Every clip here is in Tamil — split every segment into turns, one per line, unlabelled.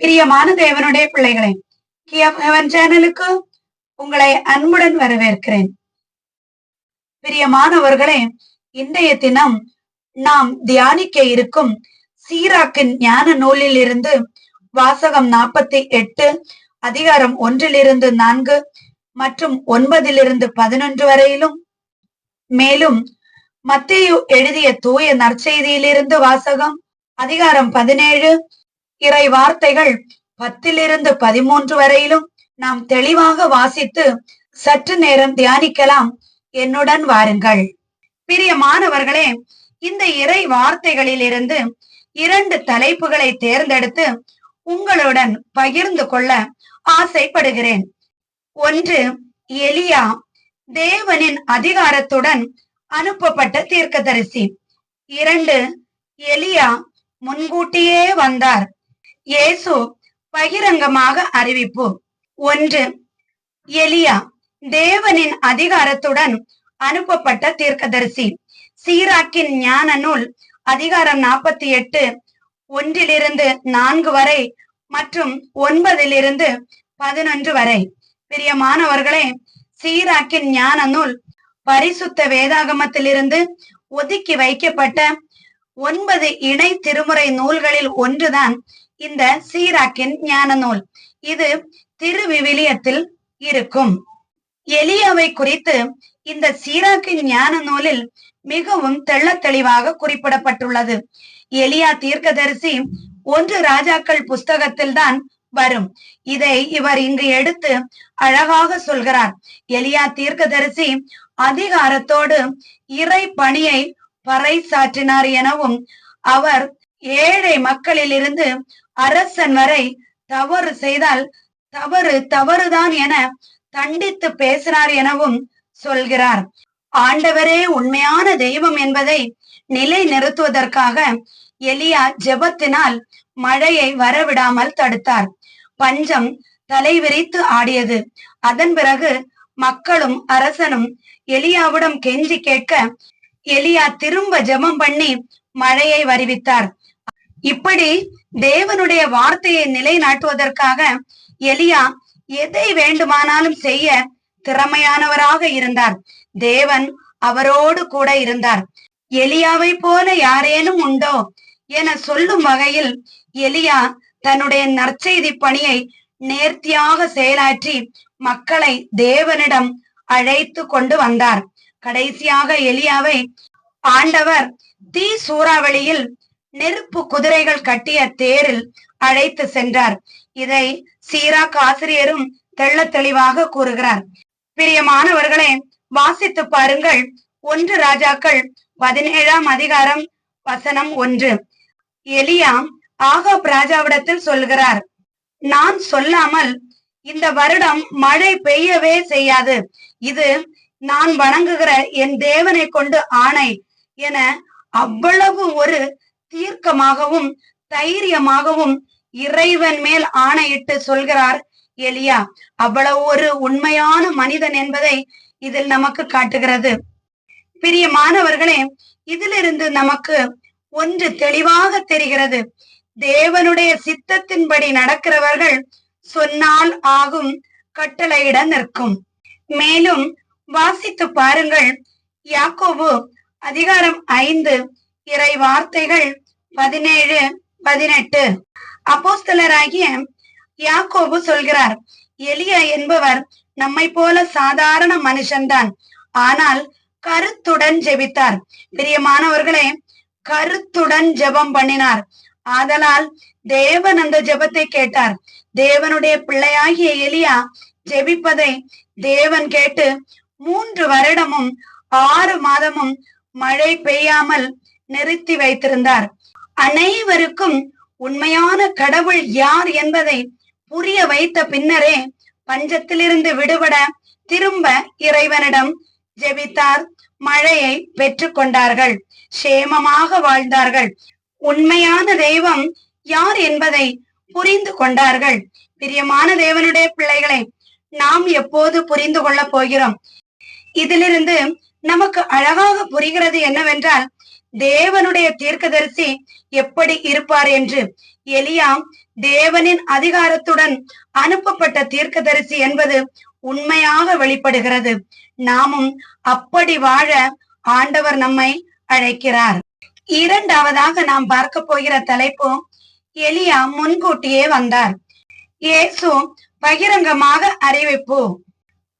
பிரியமான தேவனுடைய பிள்ளைகளே ஹெவன் சேனலுக்கு உங்களை அன்புடன் வரவேற்கிறேன் பிரியமானவர்களே இன்றைய தினம் நாம் தியானிக்க இருக்கும் சீராக்கின் ஞான நூலில் இருந்து வாசகம் நாற்பத்தி எட்டு அதிகாரம் ஒன்றிலிருந்து நான்கு மற்றும் ஒன்பதிலிருந்து பதினொன்று வரையிலும் மேலும் மத்தேயு எழுதிய தூய நற்செய்தியிலிருந்து வாசகம் அதிகாரம் பதினேழு இறை வார்த்தைகள் பத்திலிருந்து பதிமூன்று வரையிலும் நாம் தெளிவாக வாசித்து சற்று நேரம் தியானிக்கலாம் என்னுடன் வாருங்கள் பிரியமானவர்களே இந்த இறை வார்த்தைகளில் இருந்து இரண்டு தலைப்புகளை தேர்ந்தெடுத்து உங்களுடன் பகிர்ந்து கொள்ள ஆசைப்படுகிறேன் ஒன்று எலியா தேவனின் அதிகாரத்துடன் அனுப்பப்பட்ட தீர்க்கதரிசி இரண்டு எலியா முன்கூட்டியே வந்தார் இயேசு பகிரங்கமாக அறிவிப்பு ஒன்று எலியா தேவனின் அதிகாரத்துடன் அனுப்பப்பட்ட தீர்க்கதரிசி சீராக்கின் ஞான நூல் அதிகாரம் நாற்பத்தி எட்டு ஒன்றிலிருந்து நான்கு வரை மற்றும் ஒன்பதிலிருந்து பதினொன்று வரை பிரியமானவர்களே சீராக்கின் ஞான நூல் பரிசுத்த வேதாகமத்திலிருந்து ஒதுக்கி வைக்கப்பட்ட ஒன்பது இணை திருமுறை நூல்களில் ஒன்றுதான் இந்த சீராக்கின் ஞான நூல் இது திருவிவிலியத்தில் இருக்கும் எளியவை குறித்து இந்த சீராக்கின் ஞான நூலில் மிகவும் தெள்ள தெளிவாக குறிப்பிடப்பட்டுள்ளது எலியா தீர்க்கதரிசி ஒன்று ராஜாக்கள் புஸ்தகத்தில் தான் வரும் இதை இவர் இங்கு எடுத்து அழகாக சொல்கிறார் எலியா தீர்க்கதரிசி அதிகாரத்தோடு இறை பணியை பறை சாற்றினார் எனவும் அவர் ஏழை மக்களில் இருந்து அரசன் வரை தவறு செய்தால் தவறு தவறுதான் என தண்டித்து பேசினார் எனவும் சொல்கிறார் ஆண்டவரே உண்மையான தெய்வம் என்பதை நிலை நிறுத்துவதற்காக எலியா ஜெபத்தினால் மழையை வரவிடாமல் தடுத்தார் பஞ்சம் தலைவிரித்து ஆடியது அதன் பிறகு மக்களும் அரசனும் எலியாவிடம் கெஞ்சி கேட்க எலியா திரும்ப ஜெபம் பண்ணி மழையை வருவித்தார் இப்படி தேவனுடைய வார்த்தையை நிலைநாட்டுவதற்காக எலியா எதை வேண்டுமானாலும் செய்ய திறமையானவராக இருந்தார் தேவன் அவரோடு கூட இருந்தார் எலியாவை போல யாரேனும் உண்டோ என சொல்லும் வகையில் எலியா தன்னுடைய நற்செய்தி பணியை நேர்த்தியாக செயலாற்றி மக்களை தேவனிடம் அழைத்து கொண்டு வந்தார் கடைசியாக எலியாவை ஆண்டவர் தீ சூறாவளியில் நெருப்பு குதிரைகள் கட்டிய தேரில் அழைத்து சென்றார் இதை சீராக் ஆசிரியரும் தெள்ள தெளிவாக கூறுகிறார் பிரியமானவர்களே வாசித்து பாருங்கள் ஒன்று ராஜாக்கள் பதினேழாம் அதிகாரம் வசனம் ஒன்று எலியா ஆகாப் ராஜாவிடத்தில் சொல்கிறார் நான் சொல்லாமல் இந்த வருடம் மழை பெய்யவே செய்யாது இது நான் வணங்குகிற என் தேவனை கொண்டு ஆணை என அவ்வளவு ஒரு தீர்க்கமாகவும் தைரியமாகவும் இறைவன் மேல் ஆணையிட்டு சொல்கிறார் எலியா அவ்வளவு ஒரு உண்மையான மனிதன் என்பதை இதில் நமக்கு காட்டுகிறது பெரிய மாணவர்களே இதிலிருந்து நமக்கு ஒன்று தெளிவாக தெரிகிறது தேவனுடைய சித்தத்தின்படி நடக்கிறவர்கள் சொன்னால் ஆகும் கட்டளையிட நிற்கும் மேலும் வாசித்து பாருங்கள் யாக்கோபு அதிகாரம் ஐந்து இறை வார்த்தைகள் பதினேழு பதினெட்டு அப்போஸ்தலராகிய யாக்கோபு சொல்கிறார் எலியா என்பவர் நம்மை போல சாதாரண மனுஷன்தான் ஆனால் கருத்துடன் ஜெபித்தார் பிரியமானவர்களே கருத்துடன் ஜெபம் பண்ணினார் ஆதலால் தேவன் அந்த ஜெபத்தை கேட்டார் தேவனுடைய பிள்ளையாகிய எலியா ஜெபிப்பதை தேவன் கேட்டு மூன்று வருடமும் ஆறு மாதமும் மழை பெய்யாமல் நிறுத்தி வைத்திருந்தார் அனைவருக்கும் உண்மையான கடவுள் யார் என்பதை புரிய வைத்த பின்னரே பஞ்சத்திலிருந்து விடுபட திரும்ப இறைவனிடம் ஜெபித்தார் மழையை பெற்று கொண்டார்கள் சேமமாக வாழ்ந்தார்கள் உண்மையான தெய்வம் யார் என்பதை புரிந்து கொண்டார்கள் பிரியமான தேவனுடைய பிள்ளைகளை நாம் எப்போது புரிந்து கொள்ள போகிறோம் இதிலிருந்து நமக்கு அழகாக புரிகிறது என்னவென்றால் தேவனுடைய தீர்க்கதரிசி எப்படி இருப்பார் என்று எலியாம் தேவனின் அதிகாரத்துடன் அனுப்பப்பட்ட தீர்க்கதரிசி என்பது உண்மையாக வெளிப்படுகிறது நாமும் அப்படி வாழ ஆண்டவர் நம்மை அழைக்கிறார் இரண்டாவதாக நாம் பார்க்க போகிற தலைப்பு எலியா முன்கூட்டியே வந்தார் இயேசு பகிரங்கமாக அறிவிப்பு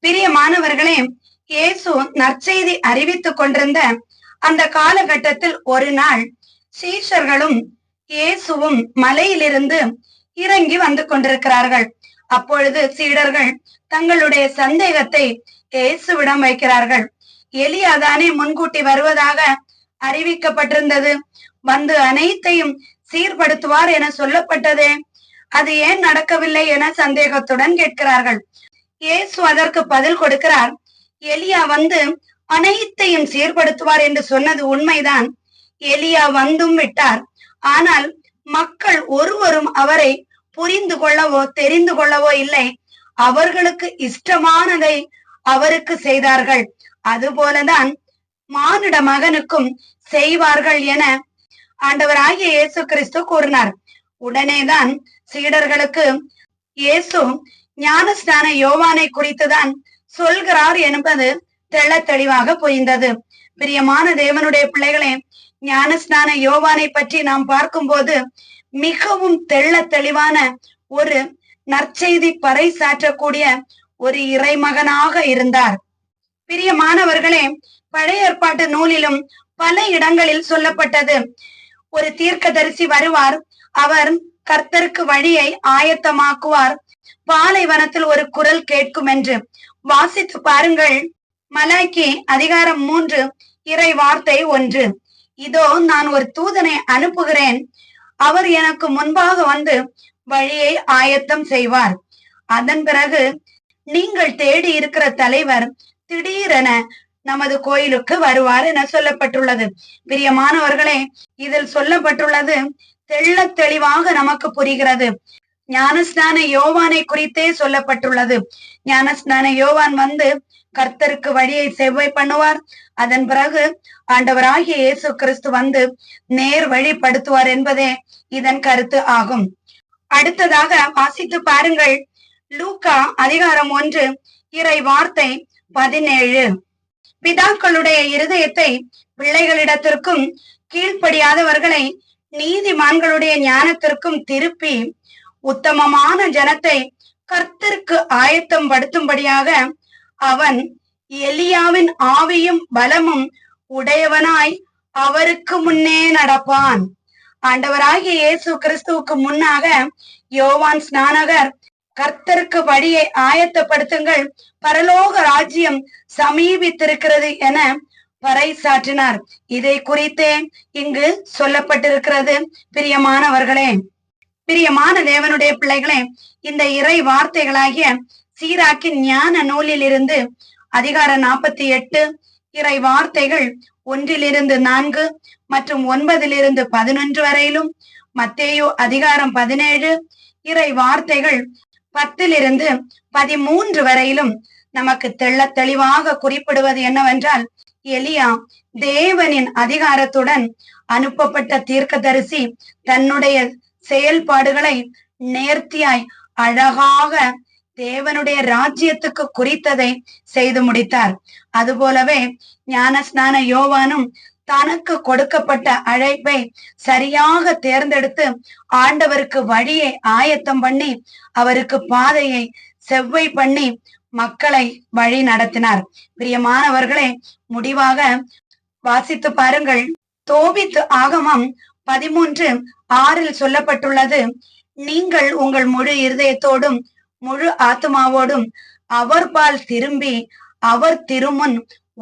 பிரியமானவர்களே இயேசு நற்செய்தி அறிவித்துக் கொண்டிருந்த அந்த காலகட்டத்தில் ஒரு நாள் சீஷர்களும் இயேசுவும் மலையிலிருந்து இறங்கி வந்து கொண்டிருக்கிறார்கள் அப்பொழுது சீடர்கள் தங்களுடைய சந்தேகத்தை இயேசுவிடம் வைக்கிறார்கள் எலியாதானே முன்கூட்டி வருவதாக அறிவிக்கப்பட்டிருந்தது வந்து அனைத்தையும் சீர்படுத்துவார் என சொல்லப்பட்டதே அது ஏன் நடக்கவில்லை என சந்தேகத்துடன் கேட்கிறார்கள் இயேசு அதற்கு பதில் கொடுக்கிறார் எலியா வந்து அனைத்தையும் சீர்படுத்துவார் என்று சொன்னது உண்மைதான் எலியா வந்தும் விட்டார் ஆனால் மக்கள் ஒருவரும் அவரை புரிந்து கொள்ளவோ தெரிந்து கொள்ளவோ இல்லை அவர்களுக்கு இஷ்டமானதை அவருக்கு செய்தார்கள் அதுபோலதான் மானிட மகனுக்கும் செய்வார்கள் என ஆண்டவராகிய இயேசு கிறிஸ்து கூறினார் உடனேதான் சீடர்களுக்கு இயேசு ஞானஸ்தான யோவானை குறித்துதான் சொல்கிறார் என்பது தெள்ள தெளிவாக புரிந்தது பிரியமான தேவனுடைய பிள்ளைகளே ஞானஸ்நான யோவானை பற்றி நாம் பார்க்கும்போது மிகவும் தெள்ள தெளிவான ஒரு நற்செய்தி பறை சாற்றக்கூடிய ஒரு இறைமகனாக இருந்தார் பிரிய மாணவர்களே பழைய ஏற்பாட்டு நூலிலும் பல இடங்களில் சொல்லப்பட்டது ஒரு தீர்க்கதரிசி வருவார் அவர் கர்த்தருக்கு வழியை ஆயத்தமாக்குவார் பாலைவனத்தில் ஒரு குரல் கேட்கும் என்று வாசித்து பாருங்கள் மலாக்கி அதிகாரம் மூன்று இறை வார்த்தை ஒன்று இதோ நான் ஒரு தூதனை அனுப்புகிறேன் அவர் எனக்கு முன்பாக வந்து வழியை ஆயத்தம் செய்வார் அதன் பிறகு நீங்கள் தேடி இருக்கிற தலைவர் திடீரென நமது கோயிலுக்கு வருவார் என சொல்லப்பட்டுள்ளது பிரியமானவர்களே இதில் சொல்லப்பட்டுள்ளது தெள்ள தெளிவாக நமக்கு புரிகிறது ஞானஸ்நான யோவானை குறித்தே சொல்லப்பட்டுள்ளது ஞானஸ்நான யோவான் வந்து கர்த்தருக்கு வழியை செவ்வாய் பண்ணுவார் அதன் பிறகு ஆண்டவராகிய இயேசு கிறிஸ்து வந்து நேர் வழிப்படுத்துவார் என்பதே இதன் கருத்து ஆகும் அடுத்ததாக வாசித்து பாருங்கள் லூக்கா அதிகாரம் ஒன்று இறை வார்த்தை பதினேழு பிதாக்களுடைய இருதயத்தை பிள்ளைகளிடத்திற்கும் கீழ்ப்படியாதவர்களை நீதிமான்களுடைய ஞானத்திற்கும் திருப்பி உத்தமமான ஜனத்தை கர்த்தருக்கு ஆயத்தம் படுத்தும்படியாக அவன் எலியாவின் ஆவியும் பலமும் உடையவனாய் அவருக்கு முன்னே நடப்பான் ஆண்டவராகிய இயேசு கிறிஸ்துவுக்கு முன்னாக யோவான் ஸ்நானகர் கர்த்தருக்கு வழியை ஆயத்தப்படுத்துங்கள் பரலோக ராஜ்யம் சமீபித்திருக்கிறது என பறைசாற்றினார் இதை குறித்தே இங்கு சொல்லப்பட்டிருக்கிறது பிரியமானவர்களே பிரியமான தேவனுடைய பிள்ளைகளே இந்த இறை வார்த்தைகளாகிய சீராக்கின் ஞான நூலிலிருந்து அதிகார நாற்பத்தி எட்டு இறை வார்த்தைகள் ஒன்றிலிருந்து நான்கு மற்றும் ஒன்பதிலிருந்து பதினொன்று வரையிலும் மத்தேயோ அதிகாரம் பதினேழு இறை வார்த்தைகள் பத்திலிருந்து பதிமூன்று வரையிலும் நமக்கு தெள்ள தெளிவாக குறிப்பிடுவது என்னவென்றால் எலியா தேவனின் அதிகாரத்துடன் அனுப்பப்பட்ட தீர்க்கதரிசி தன்னுடைய செயல்பாடுகளை நேர்த்தியாய் அழகாக தேவனுடைய ராஜ்யத்துக்கு குறித்ததை செய்து முடித்தார் அதுபோலவே ஞான ஸ்நான யோவானும் தனக்கு கொடுக்கப்பட்ட அழைப்பை சரியாக தேர்ந்தெடுத்து ஆண்டவருக்கு வழியை ஆயத்தம் பண்ணி அவருக்கு பாதையை செவ்வை பண்ணி மக்களை வழி நடத்தினார் பிரியமானவர்களே முடிவாக வாசித்து பாருங்கள் தோபித்து ஆகமம் பதிமூன்று ஆறில் சொல்லப்பட்டுள்ளது நீங்கள் உங்கள் முழு இருதயத்தோடும் முழு ஆத்மாவோடும் அவர்பால் திரும்பி அவர் திருமுன்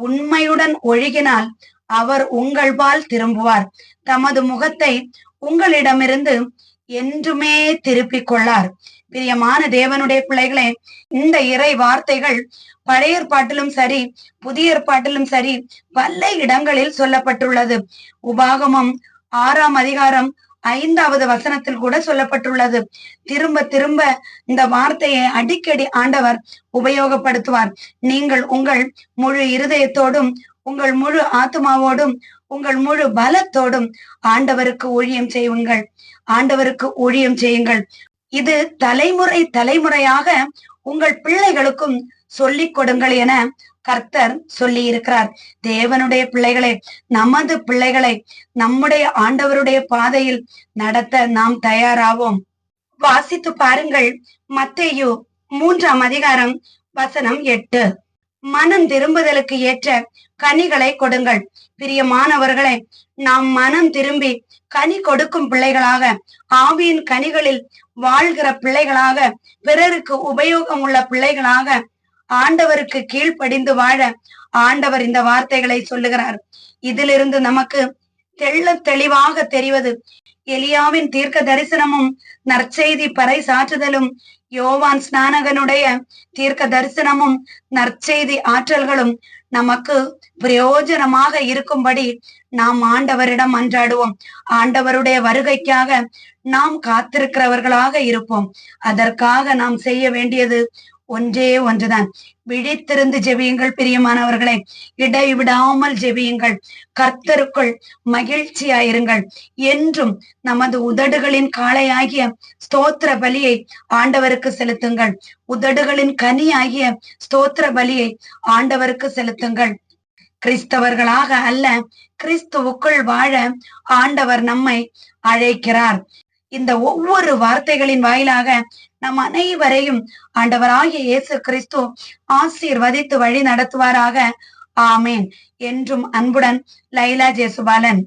உண்மையுடன் ஒழுகினால் அவர் உங்கள் பால் திரும்புவார் தமது முகத்தை உங்களிடமிருந்து என்றுமே திருப்பிக் கொள்ளார் பிரியமான தேவனுடைய பிள்ளைகளே இந்த இறை வார்த்தைகள் பழைய பாட்டிலும் சரி புதிய பாட்டிலும் சரி பல இடங்களில் சொல்லப்பட்டுள்ளது உபாகமம் ஆறாம் அதிகாரம் ஐந்தாவது வசனத்தில் கூட சொல்லப்பட்டுள்ளது திரும்ப திரும்ப இந்த வார்த்தையை அடிக்கடி ஆண்டவர் உபயோகப்படுத்துவார் நீங்கள் உங்கள் முழு இருதயத்தோடும் உங்கள் முழு ஆத்மாவோடும் உங்கள் முழு பலத்தோடும் ஆண்டவருக்கு ஊழியம் செய்யுங்கள் ஆண்டவருக்கு ஊழியம் செய்யுங்கள் இது தலைமுறை தலைமுறையாக உங்கள் பிள்ளைகளுக்கும் சொல்லிக் கொடுங்கள் என கர்த்தர் சொல்லி இருக்கிறார் தேவனுடைய பிள்ளைகளை நமது பிள்ளைகளை நம்முடைய ஆண்டவருடைய பாதையில் நடத்த நாம் தயாராவோம் வாசித்து பாருங்கள் மத்தேயு மூன்றாம் அதிகாரம் வசனம் எட்டு மனம் திரும்புதலுக்கு ஏற்ற கனிகளை கொடுங்கள் பிரியமானவர்களை நாம் மனம் திரும்பி கனி கொடுக்கும் பிள்ளைகளாக ஆவியின் கனிகளில் வாழ்கிற பிள்ளைகளாக பிறருக்கு உபயோகம் உள்ள பிள்ளைகளாக ஆண்டவருக்கு கீழ்ப்படிந்து வாழ ஆண்டவர் இந்த வார்த்தைகளை சொல்லுகிறார் இதிலிருந்து நமக்கு தெள்ள தெளிவாக தெரிவது எலியாவின் தீர்க்க தரிசனமும் நற்செய்தி பறை சாற்றுதலும் யோவான் ஸ்நானகனுடைய தீர்க்க தரிசனமும் நற்செய்தி ஆற்றல்களும் நமக்கு பிரயோஜனமாக இருக்கும்படி நாம் ஆண்டவரிடம் அன்றாடுவோம் ஆண்டவருடைய வருகைக்காக நாம் காத்திருக்கிறவர்களாக இருப்போம் அதற்காக நாம் செய்ய வேண்டியது ஒன்றே ஒன்றுதான் விழித்திருந்து ஜெபியுங்கள் பிரியமானவர்களே இடைவிடாமல் ஜெபியுங்கள் கர்த்தருக்குள் மகிழ்ச்சியாயிருங்கள் என்றும் நமது உதடுகளின் காளையாகிய ஸ்தோத்திர பலியை ஆண்டவருக்கு செலுத்துங்கள் உதடுகளின் கனி ஆகிய ஸ்தோத்திர பலியை ஆண்டவருக்கு செலுத்துங்கள் கிறிஸ்தவர்களாக அல்ல கிறிஸ்துவுக்குள் வாழ ஆண்டவர் நம்மை அழைக்கிறார் இந்த ஒவ்வொரு வார்த்தைகளின் வாயிலாக நம் அனைவரையும் ஆண்டவராகிய இயேசு கிறிஸ்து ஆசீர்வதித்து வழி நடத்துவாராக ஆமேன் என்றும் அன்புடன் லைலா ஜேசுபாலன்